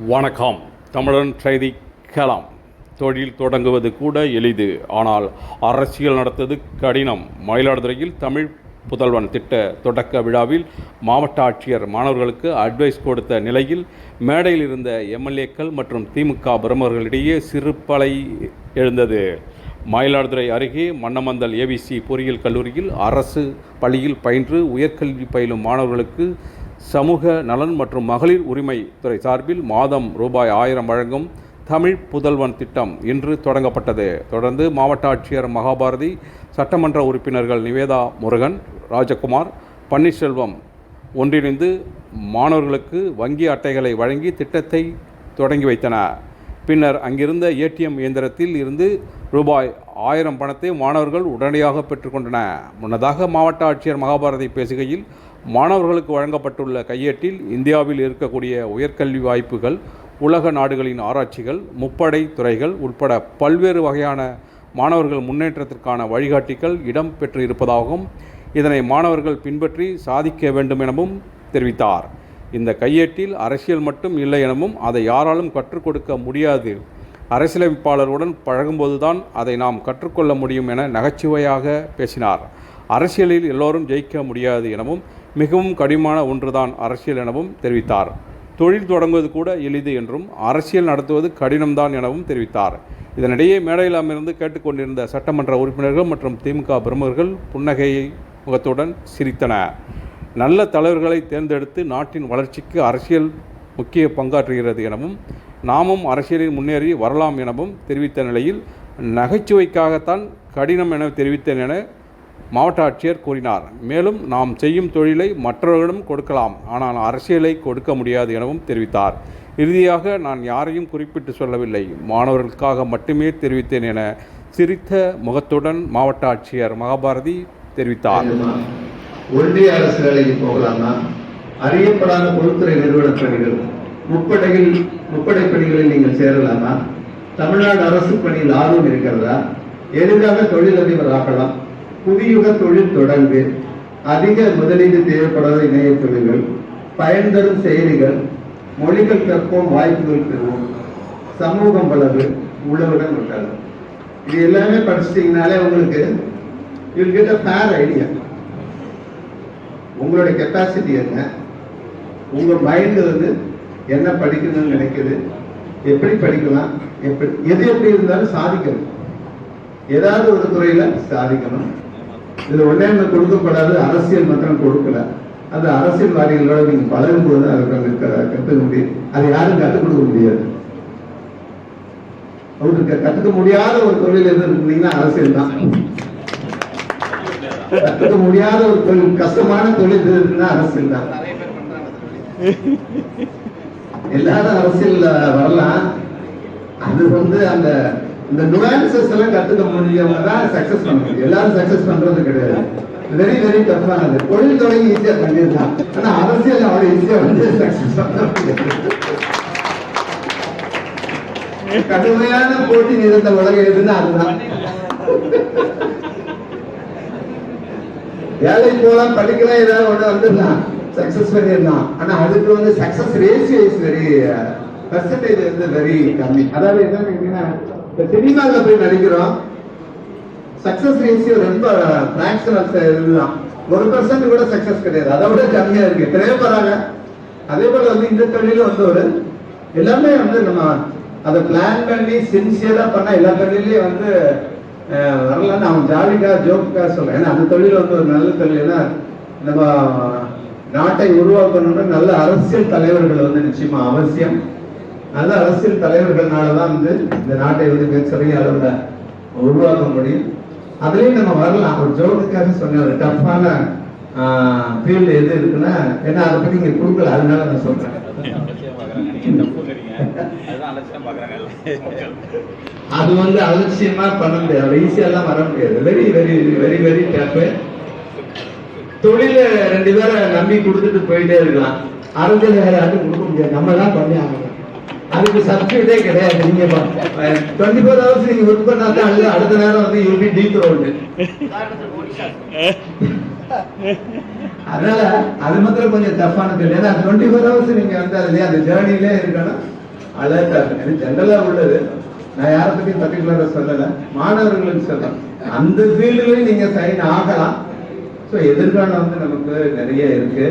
வணக்கம். தமிழன் செய்தி கலாம் தொழில் தொடங்குவது கூட எளிது. ஆனால் அரசியல் நடத்துவது கடினம். மயிலாடுதுறையில் தமிழ் புதல்வன் திட்ட தொடக்க விழாவில் மாவட்ட ஆட்சியர் மாணவர்களுக்கு அட்வைஸ் கொடுத்த நிலையில் மேடையில் இருந்த எம்எல்ஏக்கள் மற்றும் திமுக பிரமுகர்களிடையே சிறுபலை எழுந்தது. மயிலாடுதுறை அருகே மன்னமந்தல் ஏவிசி பொறியியல் கல்லூரியில் அரசு பள்ளியில் பயின்று உயர்கல்வி பயிலும் மாணவர்களுக்கு சமூக நலன் மற்றும் மகளிர் உரிமை துறை சார்பில் மாதம் ரூபாய் ஆயிரம் வழங்கும் தமிழ் புதல்வன் திட்டம் இன்று தொடங்கப்பட்டது. தொடர்ந்து மாவட்ட ஆட்சியர் மகாபாரதி சட்டமன்ற உறுப்பினர்கள் நிவேதா முருகன் ராஜகுமார் பன்னீர்செல்வம் ஒன்றிணைந்து மாணவர்களுக்கு வங்கி அட்டைகளை வழங்கி திட்டத்தை தொடங்கி வைத்தனர். பின்னர் அங்கிருந்த ஏடிஎம் இயந்திரத்தில் இருந்து ரூபாய் ஆயிரம் பணத்தை மாணவர்கள் உடனடியாக பெற்றுக்கொண்டன முன்னதாக மாவட்ட ஆட்சியர் மகாபாரதி பேசுகையில் மாணவர்களுக்கு வழங்கப்பட்டுள்ள கையேட்டில் இந்தியாவில் இருக்கக்கூடிய உயர்கல்வி வாய்ப்புகள் உலக நாடுகளின் ஆராய்ச்சிகள் முப்படை துறைகள் உட்பட பல்வேறு வகையான மாணவர்கள் முன்னேற்றத்திற்கான வழிகாட்டிகள் இடம் பெற்று இருப்பதாகவும் இதனை மாணவர்கள் பின்பற்றி சாதிக்க வேண்டும் எனவும் தெரிவித்தார். இந்த கையேட்டில் அரசியல் மட்டும் இல்லை எனவும் அதை யாராலும் கற்றுக் கொடுக்க முடியாது. அரசியலமைப்பாளருடன் பழகும்போதுதான் அதை நாம் கற்றுக்கொள்ள முடியும் என நகைச்சுவையாக பேசினார். அரசியலில் எல்லோரும் ஜெயிக்க முடியாது எனவும் மிகவும் கடினமான ஒன்றுதான் அரசியல் எனவும் தெரிவித்தார். தொழில் தொடங்குவது கூட எளிது என்றும் அரசியல் நடத்துவது கடினம்தான் எனவும் தெரிவித்தார். இதனிடையே மேடையில் அமர்ந்து கேட்டுக்கொண்டிருந்த சட்டமன்ற உறுப்பினர்கள் மற்றும் திமுக பிரமுகர்கள் புன்னகையை முகத்துடன் சிரித்தனர் நல்ல தலைவர்களை தேர்ந்தெடுத்து நாட்டின் வளர்ச்சிக்கு அரசியல் முக்கிய பங்காற்றுகிறது எனவும் நாமும் அரசியலில் முன்னேறி வரலாம் எனவும் தெரிவித்த நிலையில் நகைச்சுவைக்காகத்தான் கடினம் என தெரிவித்தேன் என மாவட்ட ஆட்சியர் கூறினார். மேலும் நாம் செய்யும் தொழிலை மற்றவர்களும் கொடுக்கலாம். ஆனால் அரசியலை கொடுக்க முடியாது எனவும் தெரிவித்தார். இறுதியாக நான் யாரையும் குறிப்பிட்டு சொல்லவில்லை. மாணவர்களுக்காக மட்டுமே தெரிவித்தேன் என சிரித்த முகத்துடன் மாவட்ட ஆட்சியர் மகாபாரதி தெரிவித்தார். ஒன்றிய அரசு வேலைக்கு போகலாமா? அறியப்படாத பொதுத்துறை நிறுவன பணிகள். முப்படையில் முப்படை பணிகளில் நீங்கள் சேரலாமா? தமிழ்நாடு அரசு பணியில் ஆர்வம் இருக்கிறதா? எளிதாக தொழிலதிபர் ஆகலாம். புதியுக தொழில் தொடங்கு. அதிக முதலீடு தேவைப்படாத இணைய தொழில்கள் பயன் தரும் செயலிகள் மொழிகள் கற்போம் வாய்ப்புகள் பெறுவோம். சமூகம் வளவு உழவுடன் விட்டாலும் இது எல்லாமே படிச்சிட்டீங்கனாலே உங்களுக்கு you'll get a fair idea உங்களுடைய கெப்பாசிட்டி என்ன? உங்கள் மைண்டு வந்து என்ன படிக்கணும்னு நினைக்குது? எப்படி படிக்கலாம்? எப்படி எது எப்படி இருந்தாலும் சாதிக்கணும். ஏதாவது ஒரு துறையில சாதிக்கணும். இதுல ஒன்னே கொடுக்கப்படாது அரசியல் மாத்திரம் கொடுக்கல. அது அரசியல்வாதிகளோட நீங்க பழகும் போது அதை கத்துக்க முடியும் அது யாரும் கற்றுக் கொடுக்க முடியாது. அவருக்கு கத்துக்க முடியாத ஒரு தொழில் எது இருந்தீங்கன்னா அரசியல் தான். கத்துக்க முடியாத ஒரு தொழில் கஷ்டமான தொழில் எது இருக்குன்னா அரசியல் தான். எல்லாரும் அரசியல்ல வரலாம். அது வந்து அந்த இந்த நுவான்சஸ் எல்லாம் கத்துக்க முடியவங்க தான் சக்சஸ் பண்ண முடியும். எல்லாரும் சக்சஸ் பண்றது கிடையாது. வெரி வெரி டஃப்பானது தொழில் தொடங்கி ஈஸியா பண்ணிடலாம். ஆனா அரசியல் அவ்வளவு ஈஸியா வந்து சக்சஸ் பண்ண முடியாது. கடுமையான போட்டி நிறைந்த உலகம் எதுன்னா அதுதான். வேலைக்கு போலாம் படிக்கலாம் ஏதாவது ஒண்ணு வந்துடலாம். சக்சஸ் பண்ணிடலாம். ஆனா அதுக்கு வந்து success ratio is very percentage வந்து வெரி கம்மி. அதாவது என்ன கேட்டீங்கன்னா இந்த சினிமாவில் போய் நடிக்கிறோம். சக்சஸ் ரேஷியோ ரொம்ப பிராக்ஷனல் இதுதான். ஒரு பர்சன்ட் கூட சக்சஸ் கிடையாது. அதை விட கம்மியா இருக்கு. எத்தனையோ போறாங்க அதே போல வந்து இந்த தொழிலும் வந்து ஒரு எல்லாமே வந்து நம்ம அதை பிளான் பண்ணி சின்சியரா பண்ணா எல்லா தொழிலையும் வந்து வரலன்னு வரலான்னு அவன் ஜாலிக்காக ஜோக்குக்காக சொல்றேன். ஏன்னா அந்த தொழில் வந்து ஒரு நல்ல தொழில். ஏன்னா நம்ம நாட்டை உருவாக்கணும்னு நல்ல அரசியல் தலைவர்கள் வந்து நிச்சயமா அவசியம். நல்ல அரசியல் தலைவர்கள்னால தான் வந்து இந்த நாட்டை வந்து மிகச்சிறிய அளவுல உருவாக்க முடியும். அதுலயும் நம்ம வரலாம். ஒரு ஜோக்குக்காக சொன்ன ஒரு டஃப்பான ஃபீல்டு எது இருக்குன்னா ஏன்னா அதை பத்தி இங்க கொடுக்கல அதனால நான் சொல்றேன். அது வந்து அலட்சியமா பண்ண முடியாது. ஈஸியா எல்லாம் வர முடியாது. Very very very very tough தொழில ரெண்டு பேரை நம்பி கொடுத்துட்டு போயிட்டே இருக்கலாம். அரசியல் வேற யாரும் கொடுக்க முடியாது. நம்ம தான் பண்ணி ஆகணும். அதுக்கு சப்சிடியே கிடையாது. நீங்க டுவெண்ட்டி ஃபோர் ஹவர்ஸ் நீங்க ஒர்க் பண்ணா தான் அல்லது அடுத்த நேரம் வந்து யூபி டீப் ரோடு அதனால அது மாத்திரம் கொஞ்சம் டஃப்பான தொழில் ஏன்னா டுவெண்ட்டி ஃபோர் ஹவர்ஸ் நீங்க வந்து அதுலயே அந்த ஜேர்னிலே இருக்கணும். அலர்ட்டா இருக்கு இது ஜென்ரலா உள்ளது. நான் யாரை பத்தியும் பர்டிகுலரா சொல்லல. மாணவர்களுக்கு சொல்றேன் அந்த ஃபீல்டுலயும் நீங்க சைன் ஆகலாம். ஸோ எதிர்காலம் வந்து நமக்கு நிறைய இருக்கு.